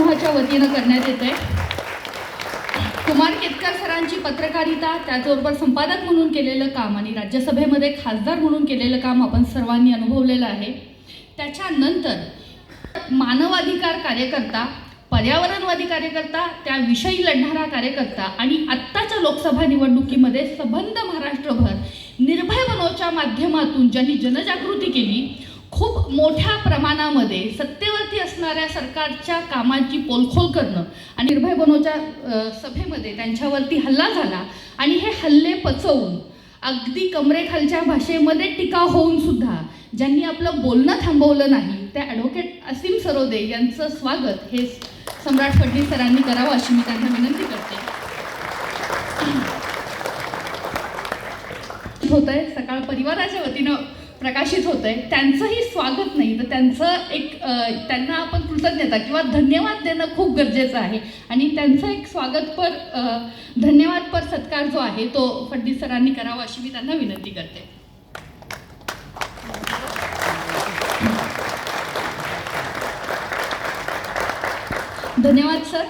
समूहाच्या वतीनं करण्यात येत आहे कुमार केतकर सरांची पत्रकारिता त्याचबरोबर संपादक म्हणून केलेलं काम आणि राज्यसभेमध्ये खासदार म्हणून केलेलं काम आपण सर्वांनी अनुभवलेलं आहे. त्याच्यानंतर मानवाधिकार कार्यकर्ता पर्यावरणवादी कार्यकर्ता त्याविषयी लढणारा कार्यकर्ता आणि आत्ताच्या लोकसभा निवडणुकीमध्ये सबंध महाराष्ट्रभर निर्भय बनवच्या माध्यमातून ज्यांनी जनजागृती केली खूप मोठ्या प्रमाणामध्ये सत्तेवरती असणाऱ्या सरकारच्या कामाची पोलखोल करणं आणि निर्भय बनोच्या सभेमध्ये त्यांच्यावरती हल्ला झाला आणि हे हल्ले पचवून अगदी कमरेखालच्या भाषेमध्ये टीका होऊन सुद्धा ज्यांनी आपलं बोलणं थांबवलं नाही त्या ॲडव्होकेट असीम सरोदे यांचं स्वागत हे सम्राट फडणवीस सरांनी करावं अशी मी त्यांना विनंती करते. होत आहे सकाळ परिवाराच्या वतीनं प्रकाशित होत आहे त्यांचंही स्वागत नाही तर त्यांचं एक त्यांना आपण कृतज्ञता किंवा धन्यवाद देणं खूप गरजेचं आहे. आणि त्यांचं एक स्वागतपर धन्यवादपर सत्कार जो आहे तो फडणवीस सरांनी करावा अशी मी त्यांना विनंती करते. धन्यवाद सर.